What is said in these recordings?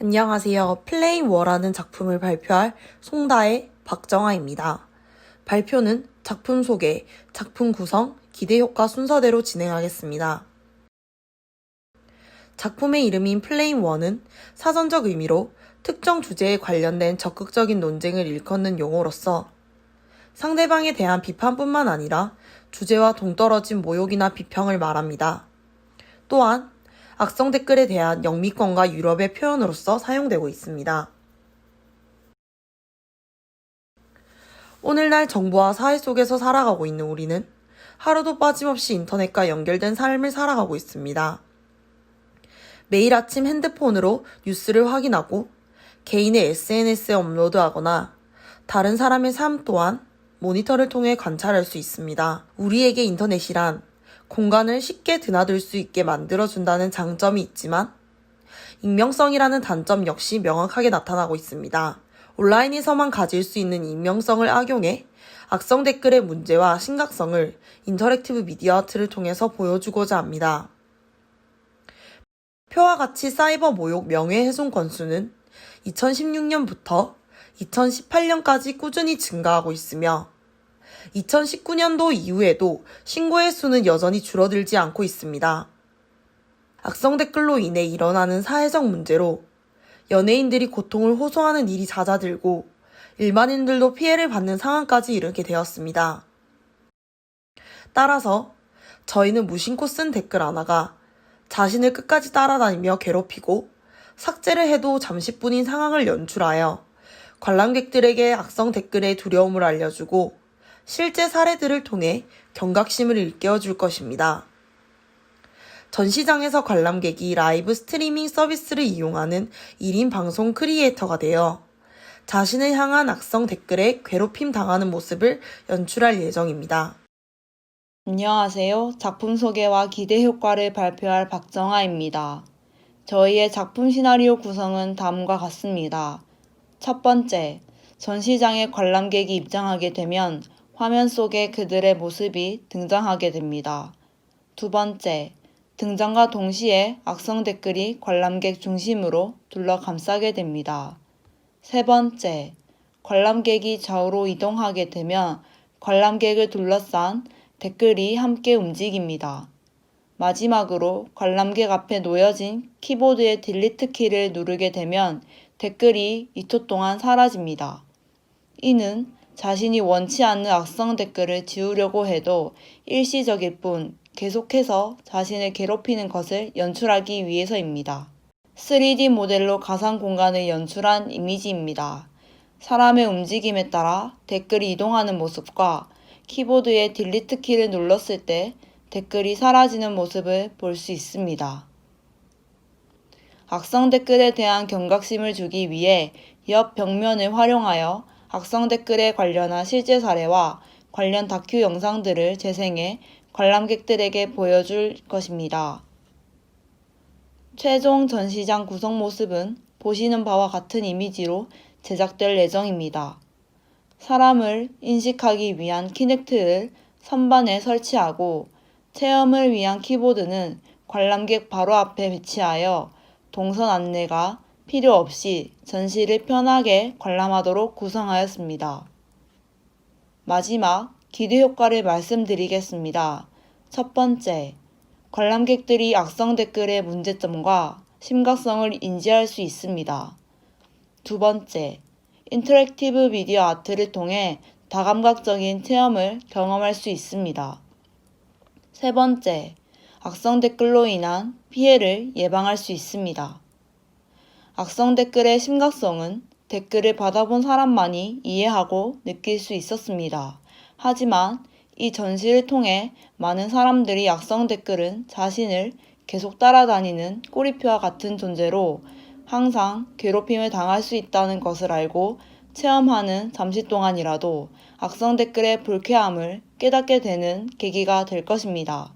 안녕하세요. 플레인 워라는 작품을 발표할 송다의 박정아입니다. 발표는 작품 소개, 작품 구성, 기대 효과 순서대로 진행하겠습니다. 작품의 이름인 플레인 워는 사전적 의미로 특정 주제에 관련된 적극적인 논쟁을 일컫는 용어로서 상대방에 대한 비판뿐만 아니라 주제와 동떨어진 모욕이나 비평을 말합니다. 또한 악성 댓글에 대한 영미권과 유럽의 표현으로서 사용되고 있습니다. 오늘날 정부와 사회 속에서 살아가고 있는 우리는 하루도 빠짐없이 인터넷과 연결된 삶을 살아가고 있습니다. 매일 아침 핸드폰으로 뉴스를 확인하고 개인의 SNS에 업로드하거나 다른 사람의 삶 또한 모니터를 통해 관찰할 수 있습니다. 우리에게 인터넷이란 공간을 쉽게 드나들 수 있게 만들어준다는 장점이 있지만 익명성이라는 단점 역시 명확하게 나타나고 있습니다. 온라인에서만 가질 수 있는 익명성을 악용해 악성 댓글의 문제와 심각성을 인터랙티브 미디어 아트를 통해서 보여주고자 합니다. 표와 같이 사이버 모욕 명예훼손 건수는 2016년부터 2018년까지 꾸준히 증가하고 있으며 2019년도 이후에도 신고의 수는 여전히 줄어들지 않고 있습니다. 악성 댓글로 인해 일어나는 사회적 문제로 연예인들이 고통을 호소하는 일이 잦아들고 일반인들도 피해를 받는 상황까지 이르게 되었습니다. 따라서 저희는 무심코 쓴 댓글 하나가 자신을 끝까지 따라다니며 괴롭히고 삭제를 해도 잠시뿐인 상황을 연출하여 관람객들에게 악성 댓글의 두려움을 알려주고 실제 사례들을 통해 경각심을 일깨워 줄 것입니다. 전시장에서 관람객이 라이브 스트리밍 서비스를 이용하는 1인 방송 크리에이터가 되어 자신을 향한 악성 댓글에 괴롭힘 당하는 모습을 연출할 예정입니다. 안녕하세요. 작품 소개와 기대 효과를 발표할 박정아입니다. 저희의 작품 시나리오 구성은 다음과 같습니다. 첫 번째, 전시장에 관람객이 입장하게 되면 화면 속에 그들의 모습이 등장하게 됩니다. 두 번째, 등장과 동시에 악성 댓글이 관람객 중심으로 둘러 감싸게 됩니다. 세 번째, 관람객이 좌우로 이동하게 되면 관람객을 둘러싼 댓글이 함께 움직입니다. 마지막으로 관람객 앞에 놓여진 키보드의 딜리트 키를 누르게 되면 댓글이 2초 동안 사라집니다. 이는 자신이 원치 않는 악성 댓글을 지우려고 해도 일시적일 뿐 계속해서 자신을 괴롭히는 것을 연출하기 위해서입니다. 3D 모델로 가상 공간을 연출한 이미지입니다. 사람의 움직임에 따라 댓글이 이동하는 모습과 키보드의 딜리트 키를 눌렀을 때 댓글이 사라지는 모습을 볼 수 있습니다. 악성 댓글에 대한 경각심을 주기 위해 옆 벽면을 활용하여 악성 댓글에 관련한 실제 사례와 관련 다큐 영상들을 재생해 관람객들에게 보여줄 것입니다. 최종 전시장 구성 모습은 보시는 바와 같은 이미지로 제작될 예정입니다. 사람을 인식하기 위한 키넥트를 선반에 설치하고 체험을 위한 키보드는 관람객 바로 앞에 배치하여 동선 안내가 필요 없이 전시를 편하게 관람하도록 구성하였습니다. 마지막 기대 효과를 말씀드리겠습니다. 첫 번째, 관람객들이 악성 댓글의 문제점과 심각성을 인지할 수 있습니다. 두 번째, 인터랙티브 미디어 아트를 통해 다감각적인 체험을 경험할 수 있습니다. 세 번째, 악성 댓글로 인한 피해를 예방할 수 있습니다. 악성 댓글의 심각성은 댓글을 받아본 사람만이 이해하고 느낄 수 있었습니다. 하지만 이 전시를 통해 많은 사람들이 악성 댓글은 자신을 계속 따라다니는 꼬리표와 같은 존재로 항상 괴롭힘을 당할 수 있다는 것을 알고 체험하는 잠시 동안이라도 악성 댓글의 불쾌함을 깨닫게 되는 계기가 될 것입니다.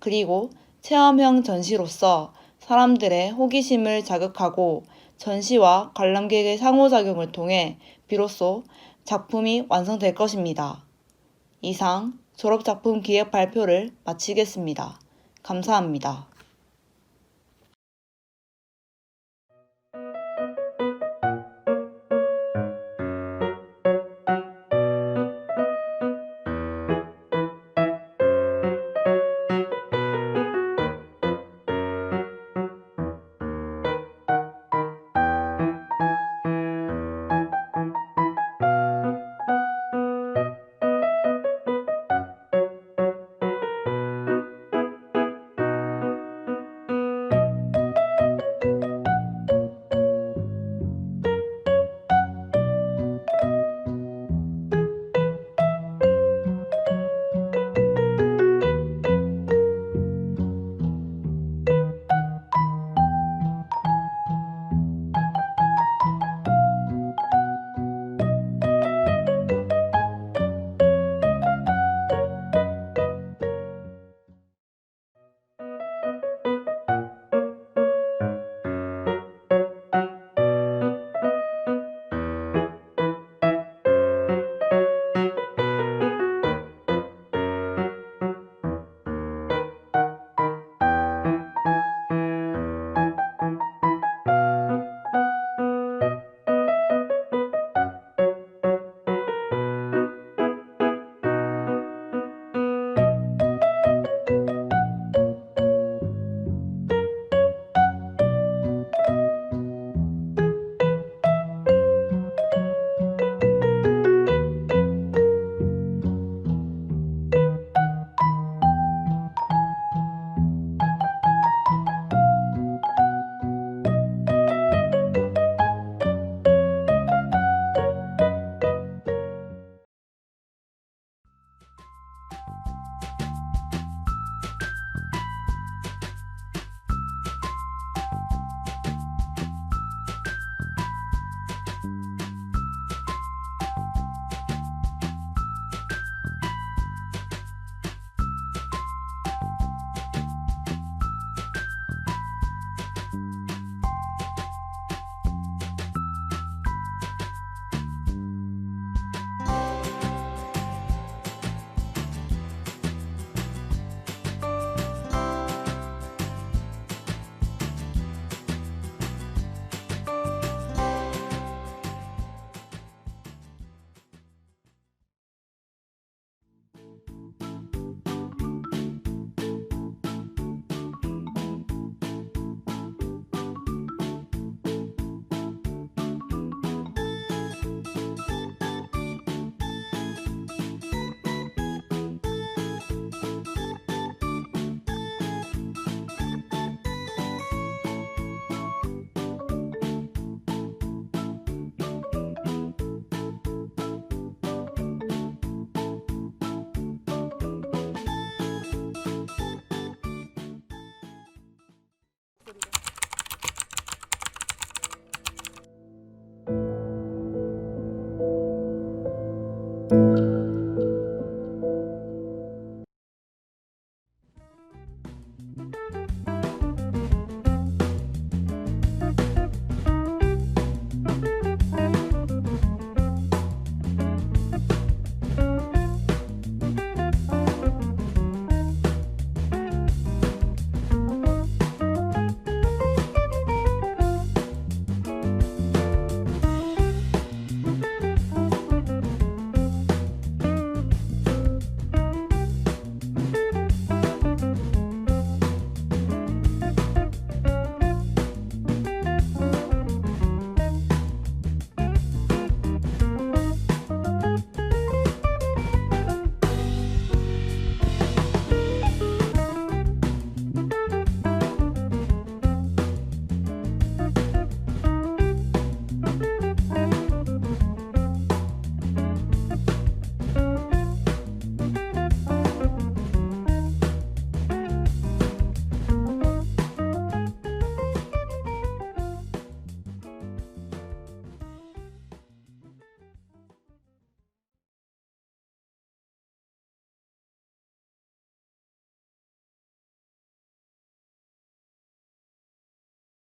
그리고 체험형 전시로서 사람들의 호기심을 자극하고 전시와 관람객의 상호작용을 통해 비로소 작품이 완성될 것입니다. 이상 졸업작품 기획 발표를 마치겠습니다. 감사합니다.